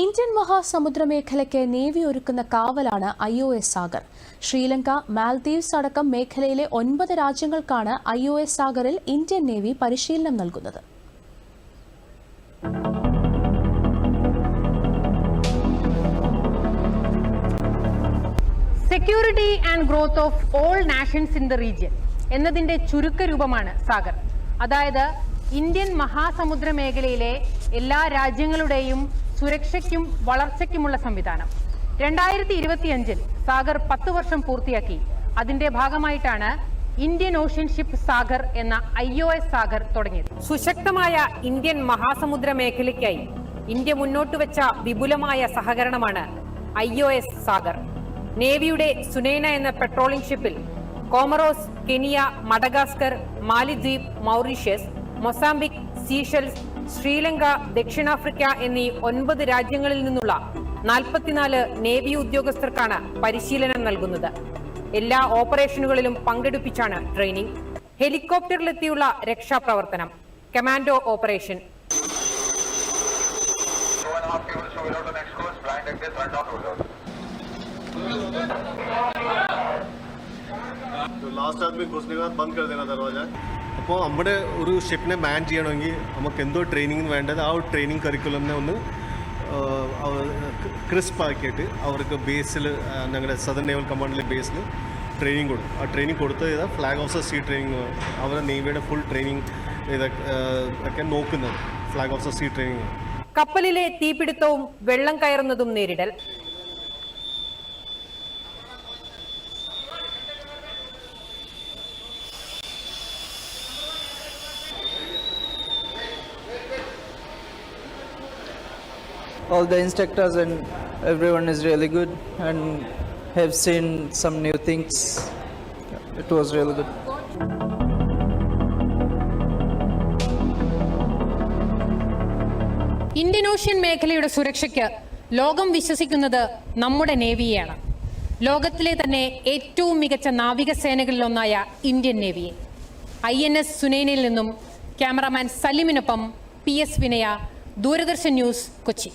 Indian മഹാസമുദ്ര മേഖലയ്ക്ക് navy ഒരുക്കുന്ന കാവലാണ് I O S Sagar. Sri Lanka Maldives അടക്കം മേഖലയിലെ ഒൻപത് രാജ്യങ്ങൾക്കാണ് ഐ ഒ എസ് സാഗറിൽ ഇന്ത്യൻ നേവി പരിശീലനം നൽകുന്നത്. Security and growth of all nations in the region എന്നതിന്റെ ചുരുക്ക രൂപമാണ് സാഗർ. അതായത് ഇന്ത്യൻ മഹാസമുദ്ര മേഖലയിലെ എല്ലാ രാജ്യങ്ങളുടെയും സുരക്ഷയ്ക്കും വളർച്ചയ്ക്കുമുള്ള സംവിധാനം. രണ്ടായിരത്തി ഇരുപത്തിയഞ്ചിൽ സാഗർ പത്ത് വർഷം പൂർത്തിയാക്കി. അതിന്റെ ഭാഗമായിട്ടാണ് ഇന്ത്യൻ ഓഷ്യൻ ഷിപ്പ് സാഗർ എന്ന ഐ ഒ എസ് സാഗർ തുടങ്ങിയത്. സുശക്തമായ ഇന്ത്യൻ മഹാസമുദ്ര മേഖലയ്ക്കായി ഇന്ത്യ മുന്നോട്ട് വെച്ച വിപുലമായ സഹകരണമാണ് ഐ ഒ എസ് സാഗർ. നേവിയുടെ സുനേന എന്ന പെട്രോളിംഗ് ഷിപ്പിൽ കോമറോസ് കെനിയ മഡഗാസ്കർ മാലിദ്വീപ് മൗറീഷ്യസ് മൊസാംബിക് സീഷൽസ് ശ്രീലങ്ക ദക്ഷിണാഫ്രിക്ക എന്നീ ഒൻപത് രാജ്യങ്ങളിൽ നിന്നുള്ള നാൽപ്പത്തിനാല് നേവി ഉദ്യോഗസ്ഥർക്കാണ് പരിശീലനം നൽകുന്നത് എല്ലാ ഓപ്പറേഷനുകളിലും പങ്കെടുപ്പിച്ചാണ് ട്രെയിനിംഗ് ഹെലികോപ്റ്ററിലെത്തിയുള്ള രക്ഷാപ്രവർത്തനം commando operation Two and a half people show it out on next course, blind exit, run down road. Last Aadmi घुसने के बाद बंद कर देना दरवाजा അപ്പോൾ നമ്മുടെ ഒരു ഷിപ്പിനെ മാൻ ചെയ്യണമെങ്കിൽ നമുക്ക് എന്തോ ട്രെയിനിങ് വേണ്ടത് ആ ഒരു ട്രെയിനിങ് കരിക്കുലമിനെ ഒന്ന് ക്രിസ്പ് ആക്കിയിട്ട് അവർക്ക് ബേസിൽ ഞങ്ങളുടെ സദർ നേവൽ കമാൻഡിലെ ബേസിൽ ട്രെയിനിങ് കൊടുക്കും ആ ട്രെയിനിങ് കൊടുത്ത് ചെയ്താൽ ഫ്ലാഗ് ഓഫീസർ സീ ട്രെയിനിങ് അവരുടെ നേവിയുടെ ഫുൾ ട്രെയിനിങ് ഇതൊക്കെ നോക്കുന്നത്. ഫ്ലാഗ് ഓഫീസർ സീ ട്രെയിനിങ് കപ്പലിലെ തീപിടുത്തവും വെള്ളം കയറുന്നതും നേരിടൽ. All the instructors and everyone is really good and have seen some new things. It was really good. Indian ocean മേഖലയുടെ സുരക്ഷയ്ക്ക് ലോകം വിശ്വസിക്കുന്നത് നമ്മുടെ നേവിയെയാണ്. ലോകത്തിലെ തന്നെ ഏറ്റവും മികച്ച നാവികസേനകളിലൊന്നായ ഇന്ത്യൻ നേവിയെ ഐ എൻ എസ് സുനൈനയിൽ നിന്നും ക്യാമറാമാൻ സലിമിനൊപ്പം പി എസ് വിനയ ദൂരദർശൻ ന്യൂസ് കൊച്ചി.